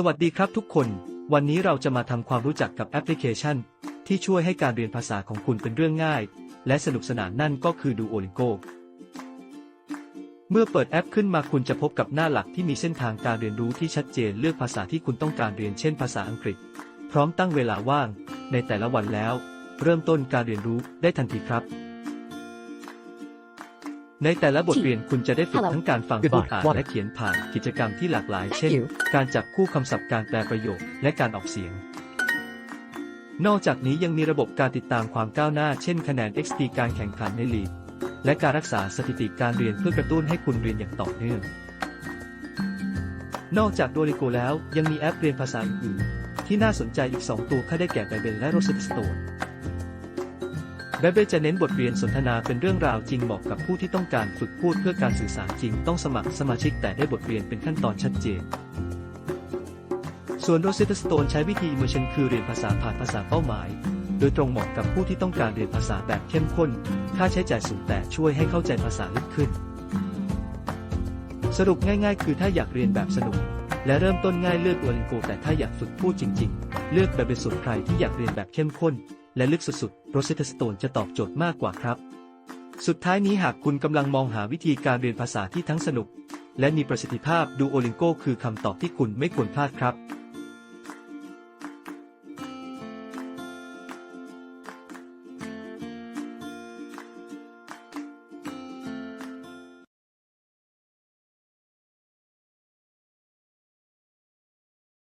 สวัสดีครับทุกคน วันนี้เราจะมาทำความรู้จักกับแอปพลิเคชัน ที่ช่วยให้การเรียนภาษาของคุณเป็นเรื่องง่าย และสนุกสนานนั่นก็คือ Duolingo เมื่อเปิดแอปขึ้นมาคุณจะพบกับหน้าหลักที่มีเส้นทางการเรียนรู้ที่ชัดเจนเลือกภาษาที่คุณต้องการเรียนเช่นภาษาอังกฤษ พร้อมตั้งเวลาว่าง ในแต่ละวันแล้ว เริ่มต้นการเรียนรู้ได้ทันทีครับ ในแต่ละบทเรียนคุณจะได้ฝึก Hello ทั้งการฟัง Goodbye พูดอ่าน Water และเขียนผ่านกิจกรรมที่หลากหลาย Thank เช่น you การจับคู่คำศัพท์การแปลประโยค และการออกเสียง นอกจากนี้ยังมีระบบการติดตามความก้าวหน้า เช่น คะแนน XP การแข่งขันในลีก และการรักษาสถิติการเรียนเพื่อกระตุ้นให้คุณเรียนอย่างต่อเนื่อง นอกจาก Duolingo แล้วยังมีแอปเรียนภาษาอื่นๆที่น่าสนใจอีก 2 ตัวค่าได้แก่ Babbel และ Rosetta Stone Babbel จะเน้นบทเรียนสนทนาเป็นเรื่องราวจริงเหมาะกับผู้ที่ต้องการฝึกพูดเพื่อการสื่อสารจริงต้องสมัครสมาชิกแต่ได้บทเรียนเป็นขั้นตอนชัดเจน ส่วน Rosetta Stone ใช้วิธี immersion คือเรียนภาษาผ่านภาษาเป้าหมาย โดยตรงเหมาะกับผู้ที่ต้องการเรียนภาษาแบบเข้มข้น ค่าใช้จ่ายสูงแต่ช่วยให้เข้าใจภาษาลึกขึ้น สรุปง่าย ๆ คือถ้าอยากเรียนแบบสนุกและเริ่มต้นง่ายเลือก Duolingo แต่ถ้าอยากฝึกพูดจริง ๆ เลือกแบบเป็นส่วนใครที่อยากเรียนแบบเข้มข้น และลึกสุดๆโรเซตสโตนจะตอบโจทย์มากกว่าครับ สุดท้ายนี้หากคุณกำลังมองหาวิธีการเรียนภาษาที่ทั้งสนุก และมีประสิทธิภาพดูโอลิงโกคือคำตอบที่คุณไม่ควรพลาดครับ